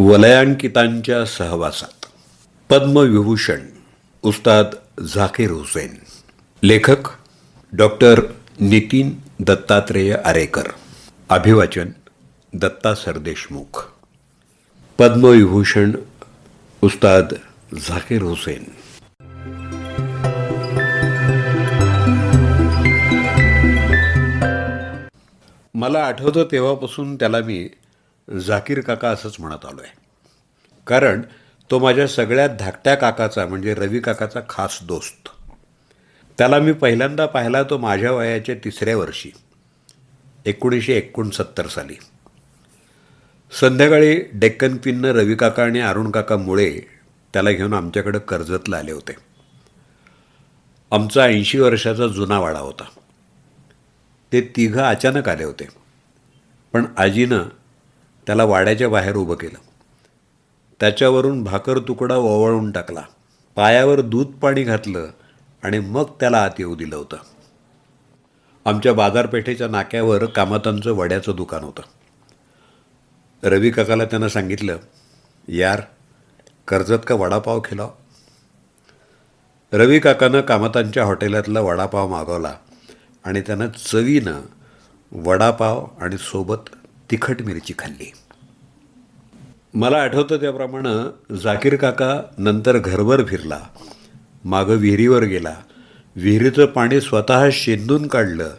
वलयांकितांच्या सहवासात. पद्मविभूषण उस्ताद झाकीर हुसेन. लेखक डॉक्टर नितीन दत्तात्रेय आरेकर. अभिवाचन दत्ता सरदेशमुख. पद्मविभूषण उस्ताद झाकीर हुसेन. मला आठवतं तेव्हापासून त्याला मी झाकीर काका असंच म्हणत आलो आहे कारण तो माझ्या सगळ्यात धाकट्या काकाचा म्हणजे रवी काकाचा खास दोस्त. त्याला मी पहिल्यांदा पाहिला तो माझ्या वयाच्या तिसऱ्या वर्षी एकोणीसशे एकोणसत्तर साली. संध्याकाळी डेक्कन क्वीननं रवी काका आणि अरुण काका मुळे त्याला घेऊन आमच्याकडं कर्जतला आले होते. आमचा ऐंशी वर्षाचा जुना वाडा होता. ते तिघं अचानक आले होते. पण आजीनं त्याला वाड्याच्या बाहेर उभं केलं. त्याच्यावरून भाकर तुकडा ओवाळून टाकला. पायावर दूध पाणी घातलं आणि मग त्याला आत येऊ दिलं होतं. आमच्या बाजारपेठेच्या नाक्यावर कामातांचं वड्याचं दुकान होतं. रवी काकाला त्यानं सांगितलं यार कर्जत का वडापाव खेलाव रवी काकानं कामतांच्या हॉटेलातला वडापाव मागवला आणि त्यानं चवीनं वडापाव आणि सोबत तिखट मिरची खाल्ली. मला आठवतं त्याप्रमाणे जाकीर काका नंतर घरभर फिरला. मागं विहिरीवर गेला. विहिरीचं पाणी स्वतः शेंदून काढलं.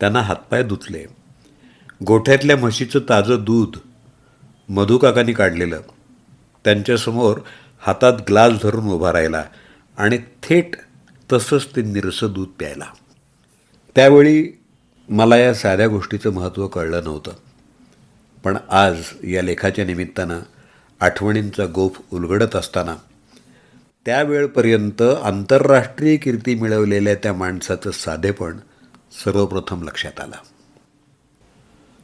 त्यांना हातपाय धुतले गोठ्यातल्या म्हशीचं ताजं दूध मधुकाकांनी काढलेलं. त्यांच्यासमोर हातात ग्लास धरून उभा राहिला आणि थेट तसंच ते निरसं दूध प्यायला. त्यावेळी मला या साध्या गोष्टीचं महत्त्व कळलं नव्हतं. पण आज या लेखाच्या निमित्तानं आठवणींचा गोफ उलगडत असताना त्यावेळपर्यंत आंतरराष्ट्रीय कीर्ती मिळवलेल्या त्या माणसाचं साधेपण सर्वप्रथम लक्षात आलं.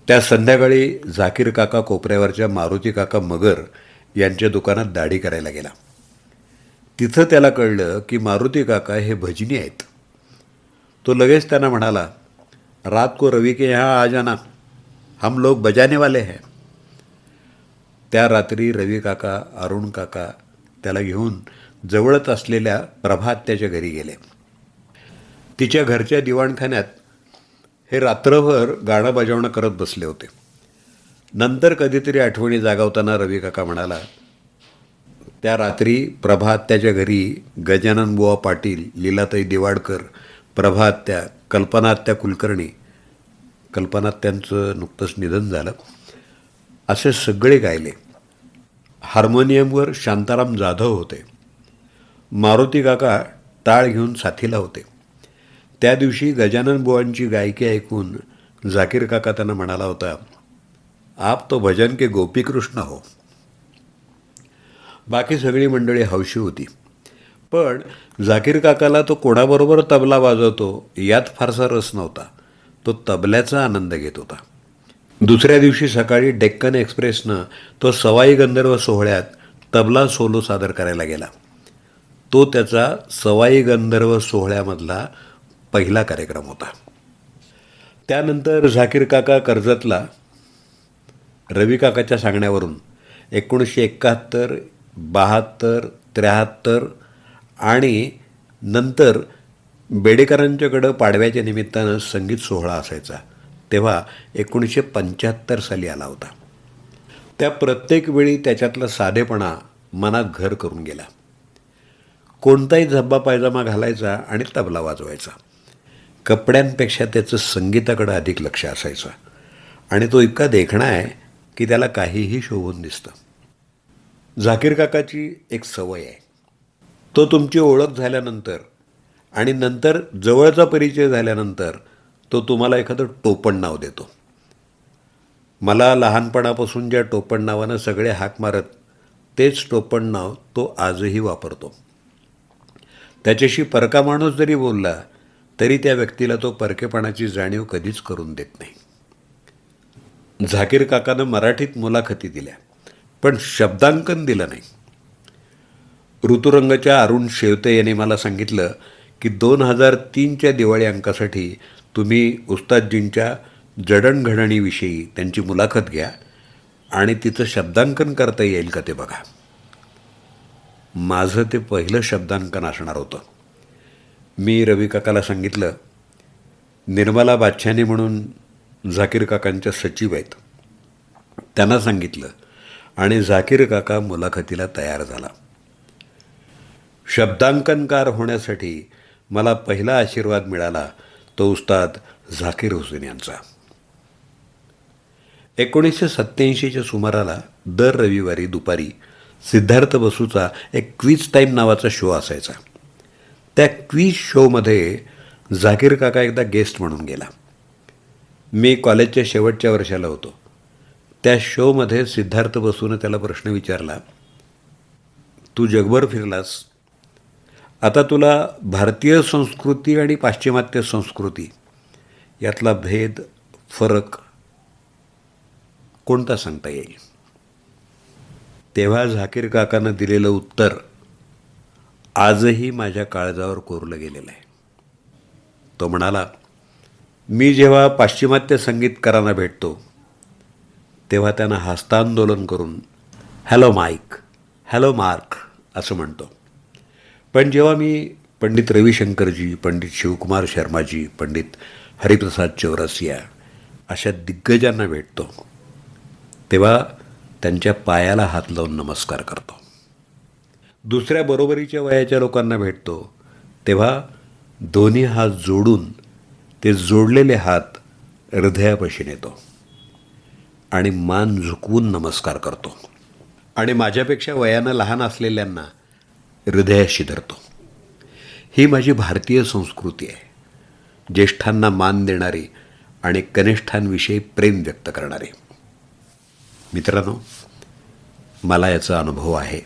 त्या संध्याकाळी झाकीर काका कोपऱ्यावरच्या मारुती काका मगर यांच्या दुकानात दाढी करायला गेला. तिथं त्याला कळलं की मारुती काका हे भजनी आहेत. तो लगेच त्यांना म्हणाला रात को रवि के यहाँ आ जाना। हम लोग बजाने वाले हैं। त्या रात्री रवी काका अरुण काका त्याला घेऊन जवळच असलेल्या प्रभात्याच्या घरी गेले. तिच्या घरच्या दिवाणखान्यात हे रात्रभर गाणं बजावणं करत बसले होते. नंतर कधीतरी आठवणी जागावताना रवी काका म्हणाला त्या रात्री प्रभात्याच्या घरी गजानन बुवा पाटील लीलाताई दिवाडकर प्रभात्या कल्पनात्या कुलकर्णी कल्पनात्यांचं नुकतंच निधन झालं. असे सगळे गायले. हार्मोनियमवर शांताराम जाधव होते. मारुती काका टाळ घेऊन साथीला होते. त्या दिवशी गजानन बुवांची गायकी ऐकून जाकीर काका त्यांना म्हणाला होता आप तो भजन के गोपीकृष्ण हो. बाकी सगळी मंडळी हौशी होती. पण झाकीर काकाला तो कोणाबरोबर तबला वाजवतो यात फारसा रस नव्हता. तो तबल्याचा आनंद घेत होता. दुसऱ्या दिवशी सकाळी डेक्कन एक्सप्रेसनं तो सवाई गंधर्व सोहळ्यात तबला सोलो सादर करायला गेला. तो त्याचा सवाई गंधर्व सोहळ्यामधला पहिला कार्यक्रम होता. त्यानंतर झाकीर काका कर्जतला रवी काकाच्या सांगण्यावरून एकोणीसशे एकाहत्तर बहात्तर त्र्याहत्तर आणि नंतर बेडेकरांच्याकडं पाडव्याच्या निमित्तानं संगीत सोहळा असायचा. तेव्हा एकोणीसशे पंच्याहत्तर साली आला होता. त्या प्रत्येक वेळी त्याच्यातला साधेपणा मनात घर करून गेला. कोणताही झब्बा पायजामा घालायचा आणि तबला वाजवायचा. कपड्यांपेक्षा त्याचं संगीताकडं अधिक लक्ष असायचं. आणि तो इतका देखणा आहे की त्याला काहीही शोभून दिसतं. झाकीर काकाची एक सवय आहे. तो तुमची ओळख झाल्यानंतर आणि नंतर जवळचा परिचय झाल्यानंतर तो तुम्हाला एखादं टोपण नाव देतो. मला लहानपणापासून ज्या टोपण नावानं सगळे हाक मारत तेच टोपण नाव तो आजही वापरतो. त्याच्याशी परका माणूस जरी बोलला तरी त्या व्यक्तीला तो परकेपणाची जाणीव कधीच करून देत नाही. झाकीर काकानं मराठीत मुलाखती दिल्या पण शब्दांकन दिलं नाही. ऋतुरंगच्या अरुण शेवते यांनी मला सांगितलं की दोन हजार तीनच्या दिवाळी अंकासाठी तुम्ही उस्तादजींच्या जडणघडणीविषयी त्यांची मुलाखत घ्या आणि तिचं शब्दांकन करता येईल का ते बघा. माझं ते पहिलं शब्दांकन असणार होतं. मी रवी काकाला सांगितलं निर्मला बादशाने म्हणून झाकीर काकांच्या सचिव आहेत. त्यांना सांगितलं आणि झाकीर काका मुलाखतीला तयार झाला. शब्दांकनकार होण्यासाठी मला पहिला आशीर्वाद मिळाला तो उस्ताद झाकीर हुसेन यांचा. एकोणीसशे सत्त्याऐंशीच्या सुमाराला दर रविवारी दुपारी सिद्धार्थ बसूचा एक क्विज टाईम नावाचा शो असायचा. त्या क्विज शोमध्ये झाकीर काका एकदा गेस्ट म्हणून गेला. मी कॉलेजच्या शेवटच्या वर्षाला होतो. त्या शोमध्ये सिद्धार्थ बसूनं त्याला प्रश्न विचारला तू जगभर फिरलास आता तुला भारतीय संस्कृती आणि पाश्चिमात्य संस्कृती यातला भेद फरक कोणता सांगता येईल? तेव्हा झाकीर काकानं दिलेलं उत्तर आजही माझ्या काळजावर कोरलं गेलेलं आहे. तो म्हणाला मी जेव्हा पाश्चिमात्य संगीतकारांना भेटतो तेव्हा त्यांना हस्तांदोलन करून हॅलो माईक हॅलो मार्क असं म्हणतो. पण जेव्हा मी पंडित रविशंकरजी पंडित शिवकुमार शर्माजी पंडित हरिप्रसाद चौरसिया अशा दिग्गजांना भेटतो तेव्हा त्यांच्या पायाला हात लावून नमस्कार करतो. दुसऱ्या बरोबरीच्या वयाच्या लोकांना भेटतो तेव्हा दोन्ही हात जोडून ते जोडलेले हात हृदयापाशी नेतो आणि मान झुकवून नमस्कार करतो. आणि माझ्यापेक्षा वयानं लहान असलेल्यांना हृदयाशी धरतो ही माझी भारतीय संस्कृती आहे. ज्येष्ठांना मान देणारी आणि कनिष्ठांविषयी प्रेम व्यक्त करणारे. मित्रांनो मला याचा अनुभव आहे.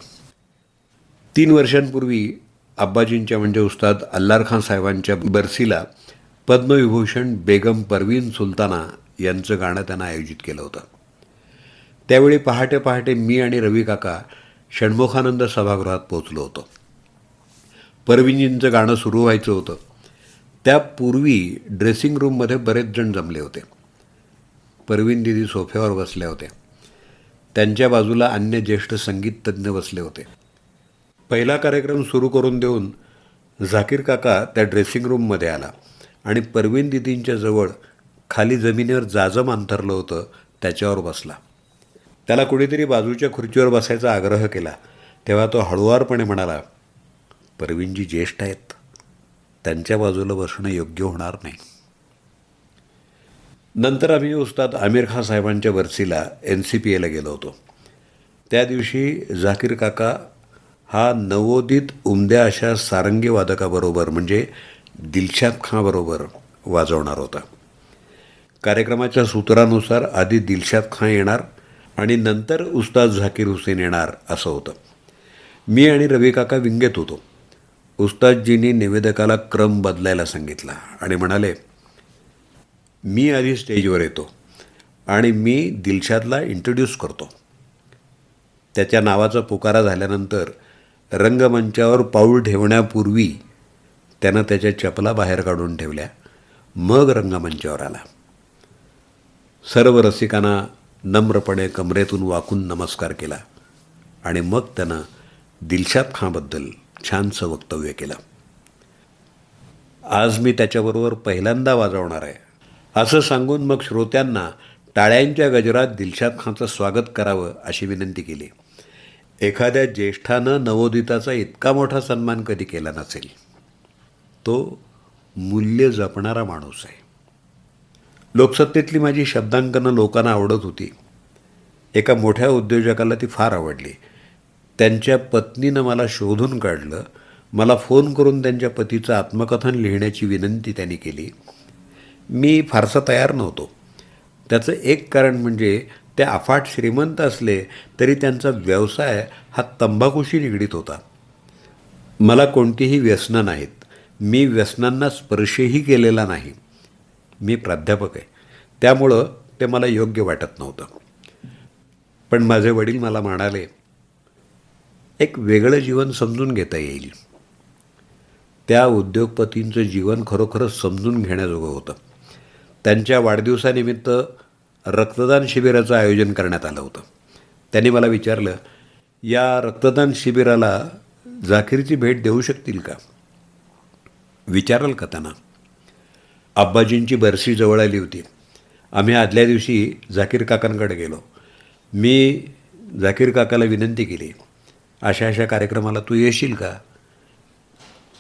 तीन वर्षांपूर्वी अब्बाजींच्या म्हणजे उस्ताद अल्लार खान साहेबांच्या बरसीला पद्मविभूषण बेगम परवीन सुलताना यांचं गाणं त्यांना आयोजित केलं होतं. त्यावेळी पहाटे पहाटे मी आणि रवी काका षण्मुखानंद सभागृहात पोचलो होतो. परवीनजींचं गाणं सुरू व्हायचं होतं. त्यापूर्वी ड्रेसिंग रूममध्ये बरेच जण जमले होते. परवीन दिदी सोफ्यावर बसल्या होत्या. त्यांच्या बाजूला अन्य ज्येष्ठ संगीततज्ञ बसले होते. पहिला कार्यक्रम सुरू करून देऊन झाकीर काका त्या ड्रेसिंग रूममध्ये आला आणि परवीन दिदींच्या जवळ खाली जमिनीवर जाजम अंथरलं होतं त्याच्यावर बसला. त्याला कुणीतरी बाजूच्या खुर्चीवर बसायचा आग्रह केला. तेव्हा तो हळुवारपणे म्हणाला परवीनजी ज्येष्ठ आहेत. त्यांच्या बाजूला बसणं योग्य होणार नाही. नंतर आम्ही उस्ताद आमिर खान साहेबांच्या वर्सीला एन सी पी एला गेलो होतो. त्या दिवशी झाकीर काका हा नवोदित उमद्या अशा सारंगी वादकाबरोबर म्हणजे दिलशाद खाँबरोबर वाजवणार होता. कार्यक्रमाच्या सूत्रानुसार आधी दिलशाद खाँ येणार आणि नंतर उस्ताद झाकीर हुसेन येणार असं होतं. मी आणि रवी काका विंगेत होतो. उस्तादजींनी निवेदकाला क्रम बदलायला सांगितला आणि म्हणाले मी आधी स्टेजवर येतो आणि मी दिलशादला इंट्रोड्यूस करतो. त्याच्या नावाचा पुकारा झाल्यानंतर रंगमंचावर पाऊल ठेवण्यापूर्वी त्यानं त्याच्या चपला बाहेर काढून ठेवल्या. मग रंगमंचावर आला. सर्व रसिकांना नम्रपणे कमरेतून वाकून नमस्कार केला आणि मग त्यानं दिलशाद खानबद्दल छानसं वक्तव्य केलं. आज मी त्याच्याबरोबर पहिल्यांदा वाजवणार आहे. असं सांगून मग श्रोत्यांना टाळ्यांच्या गजरात दिलशाद खानचं स्वागत करावं अशी विनंती केली. एखाद्या ज्येष्ठानं नवोदिताचा इतका मोठा सन्मान कधी केला नसेल? तो मूल्य जपणारा माणूस आहे. लोकसत्तेतली माझी शब्दांकनं लोकांना आवडत होती. एका मोठ्या उद्योजकाला ती फार आवडली. त्यांच्या पत्नीनं मला शोधून काढलं. मला फोन करून त्यांच्या पतीचं आत्मकथन लिहिण्याची विनंती त्यांनी केली. मी फारसा तयार नव्हतो. त्याचं एक कारण म्हणजे ते अफाट श्रीमंत असले तरी त्यांचा व्यवसाय हा तंबाखूशी निगडीत होता. मला कोणतीही व्यसनं नाहीत. मी व्यसनांना स्पर्शही केलेला नाही. मी प्राध्यापक आहे. त्यामुळं ते मला योग्य वाटत नव्हतं. पण माझे वडील मला म्हणाले एक वेगळं जीवन समजून घेता येईल. त्या उद्योगपतींचं जीवन खरोखरच समजून घेण्याजोगं होतं. त्यांच्या वाढदिवसानिमित्त रक्तदान शिबिराचं आयोजन करण्यात आलं होतं. त्यांनी मला विचारलं या रक्तदान शिबिराला झाकीरची भेट देऊ शकतील का? विचाराल का त्यांना? आब्बाजींची बरशी जवळ आली होती. आम्ही आदल्या दिवशी झाकीर काकांकडे गेलो. मी झाकीर काकाला विनंती केली अशा अशा कार्यक्रमाला तू येशील का?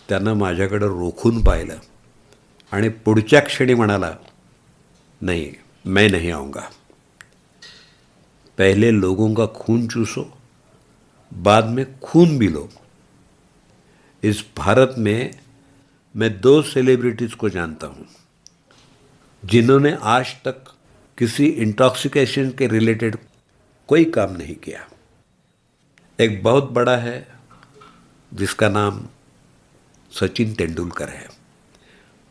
त्यानं माझ्याकडं रोखून पाहिलं आणि पुढच्या क्षणी म्हणाला नाही मैं नहीं आऊंगा. पहले लोगों का खून चूसो बाद में खून भी लो. इस भारत में मैं दो सेलिब्रिटीज़ को जानता हूँ. जिन्होंने आज तक किसी इंटॉक्सिकेशन के रिलेटेड कोई काम नहीं किया। एक बहुत बड़ा है, जिसका नाम सचिन तेंदुलकर है।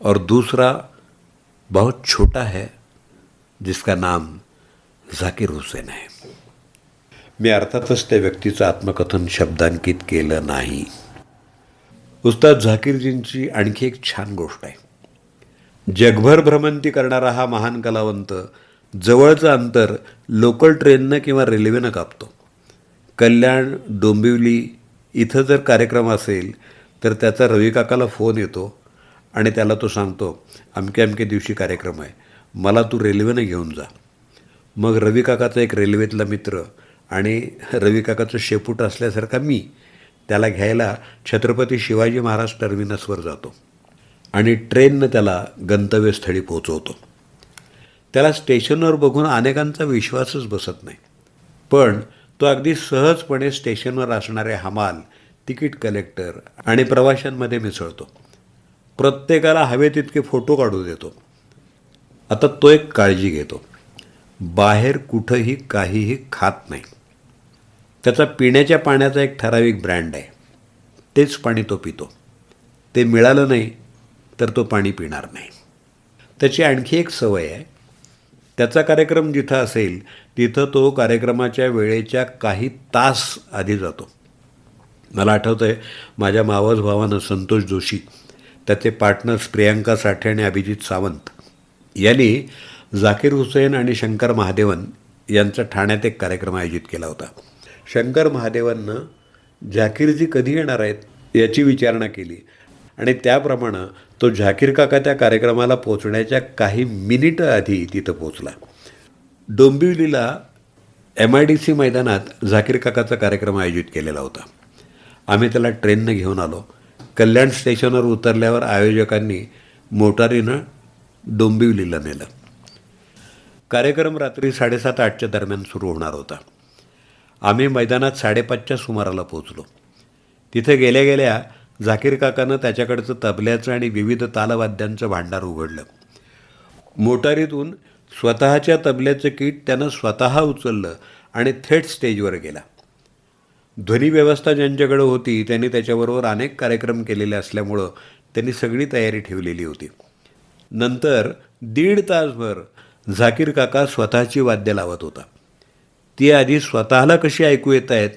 और दूसरा बहुत छोटा है, जिसका नाम झाकीर हुसेन आहे मी अर्थातच त्या व्यक्तीचं आत्मकथन शब्दांकित केलं नाही। उस्ताद झाकीरजींची आणखी एक छान गोष्ट आहे। जगभर भ्रमंती करणारा हा महान कलावंत जवळचं अंतर लोकल ट्रेननं किंवा रेल्वेनं कापतो. कल्याण डोंबिवली इथं जर कार्यक्रम असेल तर त्याचा रवी काकाला फोन येतो आणि त्याला तो सांगतो अमक्या अमक्या दिवशी कार्यक्रम आहे. मला तू रेल्वेनं घेऊन जा. मग रवी काकाचा एक रेल्वेतला मित्र आणि रवी काकाचं शेपूट असल्यासारखा मी त्याला घ्यायला छत्रपती शिवाजी महाराज टर्मिनसवर जातो. आणि ट्रेननं त्याला गंतव्यस्थळी पोचवतो त्याला स्टेशनवर बघून अनेकांचा विश्वासच बसत नाही. पण तो अगदी सहजपणे स्टेशनवर असणारे हमाल तिकीट कलेक्टर आणि प्रवाशांमध्ये मिसळतो. प्रत्येकाला हवे तितके फोटो काढू देतो. आता तो एक काळजी घेतो. बाहेर कुठंही काहीही खात नाही. त्याचा पिण्याच्या पाण्याचा एक ठराविक ब्रँड आहे. तेच पाणी तो पितो. ते मिळालं नाही तर तो पाणी पिणार नाही. त्याची आणखी एक सवय आहे. त्याचा कार्यक्रम जिथं असेल तिथं तो कार्यक्रमाच्या वेळेच्या काही तास आधी जातो. मला आठवतं आहे माझ्या मावस भावानं संतोष जोशी त्याचे पार्टनर्स प्रियांका साठे आणि अभिजित सावंत यांनी झाकीर हुसेन आणि शंकर महादेवन यांचा ठाण्यात एक कार्यक्रम आयोजित केला होता. शंकर महादेवांनं झाकीरजी कधी येणार आहेत याची विचारणा केली. आणि त्याप्रमाणे तो झाकीर काका त्या कार्यक्रमाला पोचण्याच्या काही मिनिटं आधी तिथं पोचला डोंबिवलीला एम आय डी सी मैदानात झाकीर काकाचा कार्यक्रम आयोजित केलेला होता. आम्ही त्याला ट्रेननं घेऊन आलो. कल्याण स्टेशनवर उतरल्यावर आयोजकांनी मोटारीनं डोंबिवलीला नेलं. कार्यक्रम रात्री साडेसात आठच्या दरम्यान सुरू होणार होता. आम्ही मैदानात साडेपाचच्या सुमाराला पोचलो तिथे गेल्या गेल्या झाकीर काकानं त्याच्याकडचं तबल्याचं आणि विविध तालवाद्यांचं भांडार उघडलं. मोटारीतून स्वतःच्या तबल्याचं किट त्यानं स्वतः उचललं आणि थेट स्टेजवर गेला. ध्वनी व्यवस्था ज्यांच्याकडे होती त्यांनी त्याच्याबरोबर अनेक कार्यक्रम केलेले असल्यामुळं त्यांनी सगळी तयारी ठेवलेली होती. नंतर दीड तासभर झाकीर काका स्वतःची वाद्य लावत होता. ती आधी स्वतःला कशी ऐकू येत आहेत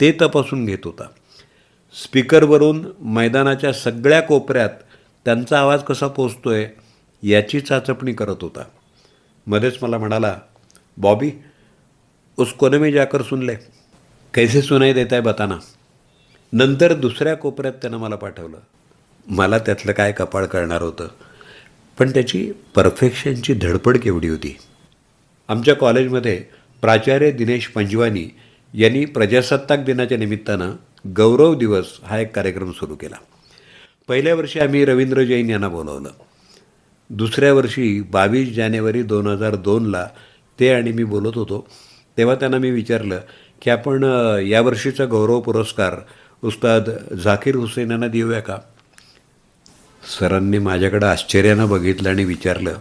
ते तपासून घेत होता. स्पीकरवरून मैदानाच्या सगळ्या कोपऱ्यात त्यांचा आवाज कसा पोचतो आहे याची चाचपणी करत होता. मध्येच मला म्हणाला बॉबी उसकोने मी जाकर सुनले कैसे सुनाई देत आहे बताना. नंतर दुसऱ्या कोपऱ्यात त्यानं मला पाठवलं. मला त्यातलं काय कपाळ करणार होतं. पण त्याची परफेक्शनची धडपड केवढी होती. आमच्या कॉलेजमध्ये प्राचार्य दिनेश पंजवानी यांनी प्रजासत्ताक दिनाच्या निमित्तानं गौरव दिवस हा एक कार्यक्रम सुरू केला. पहिल्या वर्षी आम्ही रवींद्र जैन यांना बोलवलं. दुसऱ्या वर्षी बावीस जानेवारी दोन हजार दोनला ते आणि मी बोलत होतो. तेव्हा त्यांना मी विचारलं की आपण यावर्षीचा गौरव पुरस्कार उस्ताद झाकीर हुसेन यांना देऊया का? सरांनी माझ्याकडं आश्चर्यानं बघितलं आणि विचारलं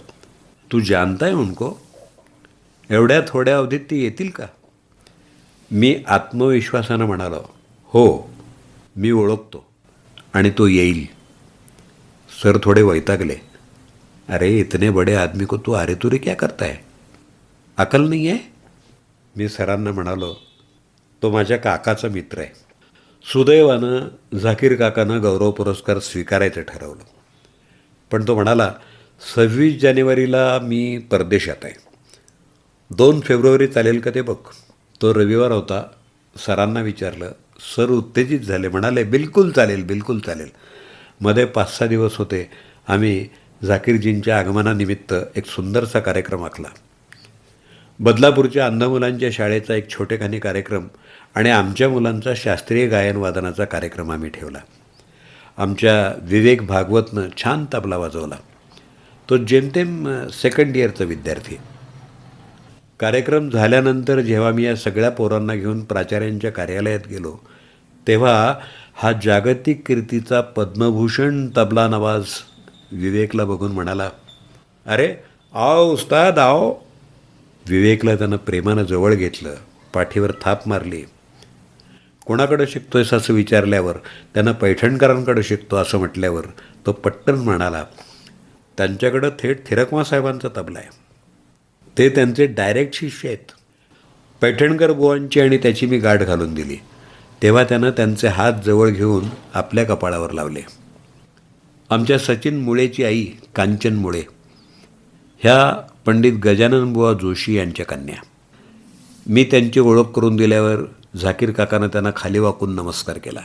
तू जानताय उनको? एवढ्या थोड्या अवधीत ते येतील का? मी आत्मविश्वासानं म्हणालो हो मी ओळखतो. आणि तो येईल. सर थोडे वैतागले. अरे इतने बडे आदमी को तू अरे तुरे क्या करताय? अकल नाही आहे मी सरांना म्हणालो तो माझ्या काकाचा मित्र आहे. सुदैवानं झाकीर काकानं गौरव पुरस्कार स्वीकारायचं ठरवलं. पण तो म्हणाला सव्वीस जानेवारीला मी परदेशात आहे. दोन फेब्रुवारी चालेल का ते बघ. तो रविवार होता सरांना विचारलं सर उत्तेजित झाले म्हणाले बिलकुल चालेल बिलकुल चालेल. मध्ये पाच सहा दिवस होते. आम्ही झाकीरजींच्या आगमनानिमित्त एक सुंदरसा कार्यक्रम आखला. बदलापूरच्या अंध मुलांच्या शाळेचा एक छोटेखानी कार्यक्रम आणि आमच्या मुलांचा शास्त्रीय गायन वादनाचा कार्यक्रम आम्ही ठेवला. आमच्या विवेक भागवतनं छान तबला वाजवला. तो जेमतेम सेकंड इयरचा विद्यार्थी. कार्यक्रम झाल्यानंतर जेव्हा मी या सगळ्या पोरांना घेऊन प्राचार्यांच्या कार्यालयात गेलो तेव्हा हा जागतिक कीर्तीचा पद्मभूषण तबला नवाज विवेकला बघून म्हणाला अरे आओ उस्ताद आओ. विवेकला त्यानं प्रेमानं जवळ घेतलं पाठीवर थाप मारली. कोणाकडं शिकतोयस असं विचारल्यावर त्यानं पैठणकरांकडं शिकतो असं म्हटल्यावर तो पट्टन म्हणाला त्यांच्याकडं थेट थिरकवा साहेबांचा तबला आहे. ते त्यांचे डायरेक्ट शिष्य आहेत. पैठणकर बुवांची आणि त्याची मी गाठ घालून दिली. तेव्हा त्यानं त्यांचे हात जवळ घेऊन आपल्या कपाळावर लावले. आमच्या सचिन मुळेची आई कांचन मुळे. ह्या पंडित गजानन बुवा जोशी यांच्या कन्या. मी त्यांची ओळख करून दिल्यावर झाकीर काकानं त्यांना खाली वाकून नमस्कार केला.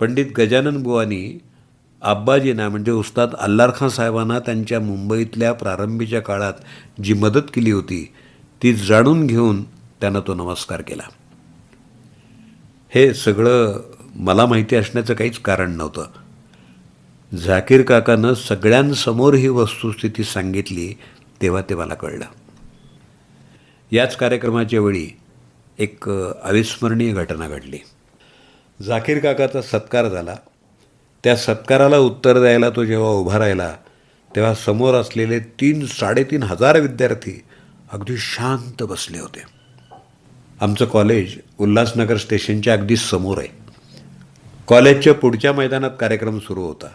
पंडित गजानन बुवानी आब्बाजींना म्हणजे उस्ताद अल्लारखान साहेबांना त्यांच्या मुंबईतल्या प्रारंभीच्या काळात जी मदत केली होती ती जाणून घेऊन त्यानं तो नमस्कार केला. हे सगळं मला माहिती असण्याचं काहीच कारण नव्हतं. झाकीर काकानं सगळ्यांसमोर ही वस्तुस्थिती सांगितली तेव्हा ते मला कळलं. याच कार्यक्रमाच्या वेळी एक अविस्मरणीय घटना घडली. झाकीर काकाचा सत्कार झाला. त्या सत्काराला उत्तर द्यायला तो जेव्हा उभा राहिला तेव्हा समोर असलेले तीन साडेतीन हजार विद्यार्थी अगदी शांत बसले होते. आमचं कॉलेज उल्हासनगर स्टेशनच्या अगदी समोर आहे. कॉलेजच्या पुढच्या मैदानात कार्यक्रम सुरू होता.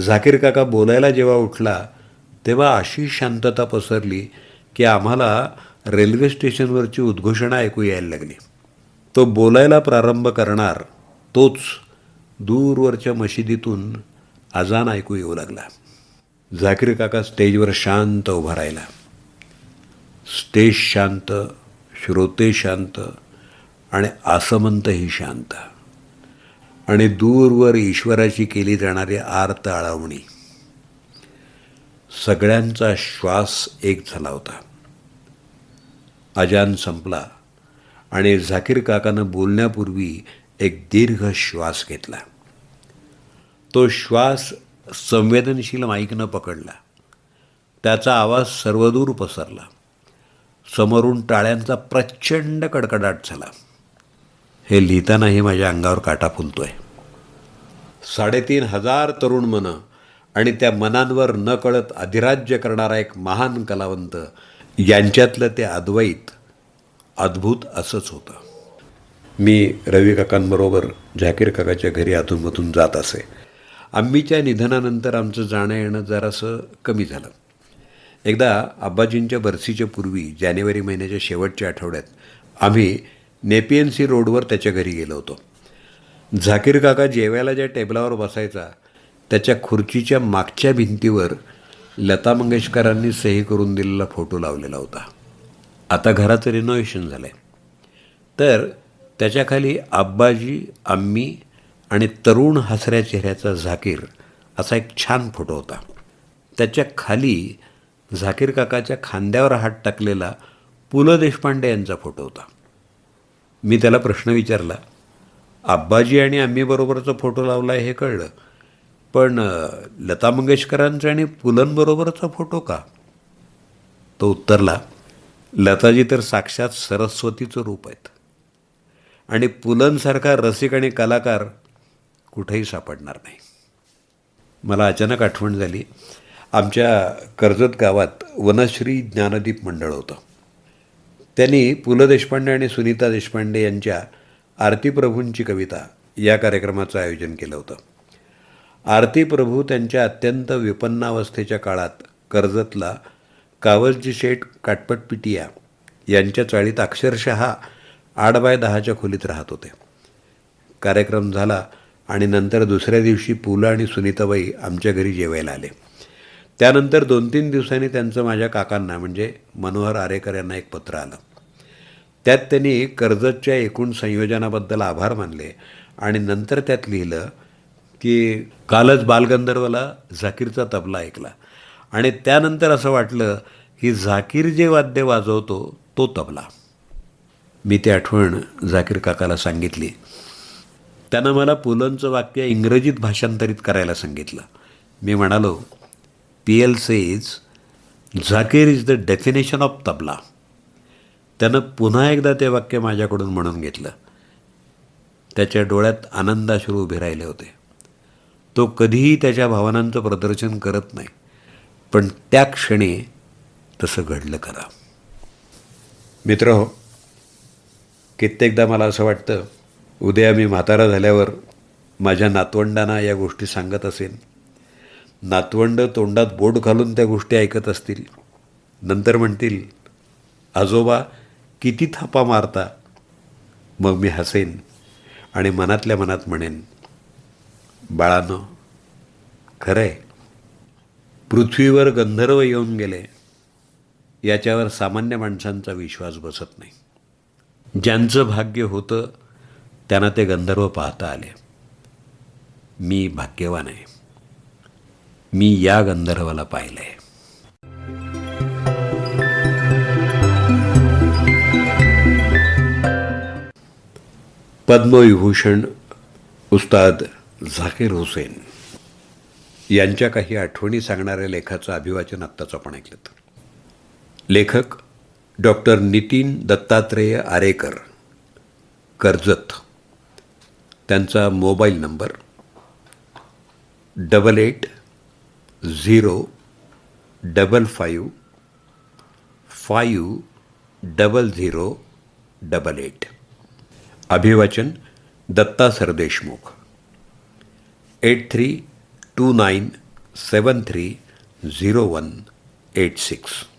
झाकीर काका बोलायला जेव्हा उठला तेव्हा अशी शांतता पसरली की आम्हाला रेल्वे स्टेशनवरची उद्घोषणा ऐकू यायला लागली. तो बोलायला प्रारंभ करणार तोच दूरवरच्या मशिदीतून अजान ऐकू येऊ लागला. झाकीर काका स्टेजवर शांत उभा राहिला. स्टेज शांत श्रोते शांत आणि आसमंतही शांत. आणि दूरवर ईश्वराची केली जाणारी आर्त आळवणी. सगळ्यांचा श्वास एक झाला होता. अजान संपला आणि झाकीर काकानं बोलण्यापूर्वी एक दीर्घ श्वास घेतला. तो श्वास संवेदनशील माईकनं पकडला. त्याचा आवाज सर्वदूर पसरला. समोरून टाळ्यांचा प्रचंड कडकडाट झाला. हे लिहितानाही माझ्या अंगावर काटा फुलतोय. साडेतीन हजार तरुण मनं आणि त्या मनांवर न कळत अधिराज्य करणारा एक महान कलावंत यांच्यातलं ते अद्वैत अद्भुत असंच होतं. मी रवी काकांबरोबर झाकीर काकाच्या घरी अधूनमधून जात असे. आम्मीच्या निधनानंतर आमचं जाणं येणं जरासं कमी झालं. एकदा आब्बाजींच्या बरसीच्या पूर्वी जानेवारी महिन्याच्या शेवटच्या आठवड्यात आम्ही नेपियन्सी रोडवर त्याच्या घरी गेलो होतो. झाकीर काका जेवायला ज्या टेबलावर बसायचा त्याच्या खुर्चीच्या मागच्या भिंतीवर लता मंगेशकरांनी सही करून दिलेला फोटो लावलेला होता. आता घराचं रिनोव्हेशन झालं आहे तर त्याच्याखाली आब्बाजी आम्मी आणि तरुण हसऱ्या चेहऱ्याचा झाकीर असा एक छान फोटो होता. त्याच्याखाली झाकीर काकाच्या खांद्यावर हात टाकलेला पु ल देशपांडे यांचा फोटो होता. मी त्याला प्रश्न विचारला आब्बाजी आणि आम्हीबरोबरचा फोटो लावला हे कळलं पण लता मंगेशकरांचा आणि पुलंबरोबरचा फोटो का? तो उत्तरला लताजी तर साक्षात सरस्वतीचं रूप आहेत. आणि पुलंसारखा रसिक आणि कलाकार कुठेही सापडणार नाही. मला अचानक आठवण झाली. आमच्या कर्जत गावात वनश्री ज्ञानदीप मंडळ होतं. त्यांनी पु ल देशपांडे आणि सुनीता देशपांडे यांच्या आरती प्रभूंची कविता या कार्यक्रमाचं आयोजन केलं होतं. आरती प्रभू त्यांच्या अत्यंत विपन्नावस्थेच्या काळात कर्जतला कावलजी शेठ काटपट पिटिया यांच्या चाळीत अक्षरशः आठ बाय दहाच्या खोलीत राहत होते. कार्यक्रम झाला आणि नंतर दुसऱ्या दिवशी पु ल आणि सुनीताबाई आमच्या घरी जेवायला आले. त्यानंतर दोन तीन दिवसांनी त्यांचं माझ्या काकांना म्हणजे मनोहर आरेकर यांना एक पत्र आलं. त्यात त्यांनी कर्जतच्या एकूण संयोजनाबद्दल आभार मानले आणि नंतर त्यात लिहिलं की कालच बालगंधर्वला झाकीरचा तबला ऐकला. आणि त्यानंतर असं वाटलं की झाकीर जे वाद्य वाजवतो तो तबला. मी ती आठवण झाकीर काकाला सांगितली. त्यानं मला पुलंचं वाक्य इंग्रजीत भाषांतरित करायला सांगितलं. मी म्हणालो P L says Zakir is the definition of tabla. त्यानं पुन्हा एकदा ते वाक्य माझ्याकडून म्हणून घेतलं. त्याच्या डोळ्यात आनंदाश्रू उभे राहिले होते. तो कधीही त्याच्या भावनांचं प्रदर्शन करत नाही पण त्या क्षणी तसं घडलं करा मित्र हो कित्येकदा मला असं वाटतं उद्या मी म्हातारा झाल्यावर माझ्या नातवंडांना या गोष्टी सांगत असेन. नातवंड तोंडात बोट घालून त्या गोष्टी ऐकत असतील. नंतर म्हणतील आजोबा किती थापा मारता. मग मी हसेन आणि मनातल्या मनात म्हणेन बाळानं खरं आहे पृथ्वीवर गंधर्व येऊन गेले. याच्यावर सामान्य माणसांचा विश्वास बसत नाही. ज्यांचं भाग्य होतं त्यांना ते गंधर्व पाहता आले. मी भाग्यवान आहे. मी या गंधर्वाला पाहिलं आहे पद्मविभूषण उस्ताद झाकीर हुसेन यांच्या काही आठवणी सांगणाऱ्या लेखाचं अभिवाचन आत्ताच आपण ऐकलं लेखक डॉक्टर नितीन दत्तात्रेय आरेकर. कर्जत. त्यांचा mobile number double eight zero double five five double zero double eight. अभिवाचन Datta Sardeshmukh. Eight three two nine seven three zero one eight six.